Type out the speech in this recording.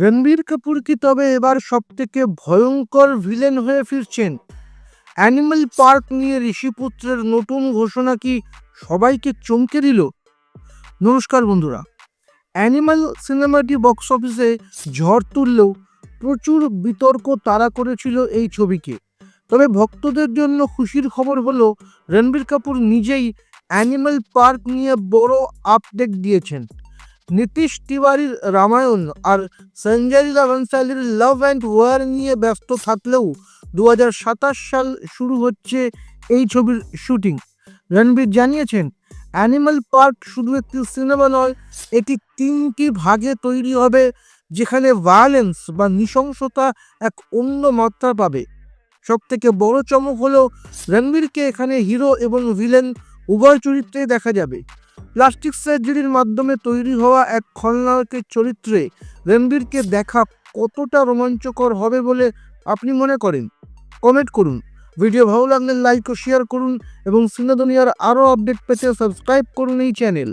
রণবীর কাপুর কি তবে এবার সবথেকে ভয়ঙ্কর ভিলেন হয়ে ফিরছেন? অ্যানিমাল পার্ক নিয়ে ঋষিপুত্রের নতুন ঘোষণা কি সবাইকে চমকে দিল? নমস্কার বন্ধুরা। অ্যানিমাল সিনেমাটি বক্স অফিসে ঝড় তুললেও প্রচুর বিতর্ক তাড়া করেছিল এই ছবিকে। তবে ভক্তদের জন্য খুশির খবর হলো, রণবীর কাপুর নিজেই অ্যানিমাল পার্ক নিয়ে বড় আপডেট দিয়েছেন। নীতিশ তিওয়ারির রামায়ণ আর সঞ্জয় লীলা বনসালির লাভ অ্যান্ড ওয়ার নিয়ে ব্যস্ত থাকলেও দু হাজার সাতাশ সাল শুরু হচ্ছে এই ছবির শুটিং। রণবীর জানিয়েছেন অ্যানিমাল পার্ক শুধু একটি সিনেমা নয়, এটি তিনটি ভাগে তৈরি হবে, যেখানে ভায়োলেন্স বা নৃশংসতা এক অন্য মাত্রা পাবে। সব থেকে বড় চমক হলো, রণবীরকে এখানে হিরো এবং ভিলেন উভয় চরিত্রে দেখা যাবে। প্লাস্টিক সার্জারির মাধ্যমে তৈরি হওয়া এক খলনায়কের চরিত্রে রণবীরকে দেখা কতটা রোমাঞ্চকর হবে বলে আপনি মনে করেন? কমেন্ট করুন। ভিডিও ভালো লাগলে লাইক ও শেয়ার করুন এবং সিনেদুনিয়ার আরও আপডেট পেতে সাবস্ক্রাইব করুন এই চ্যানেল।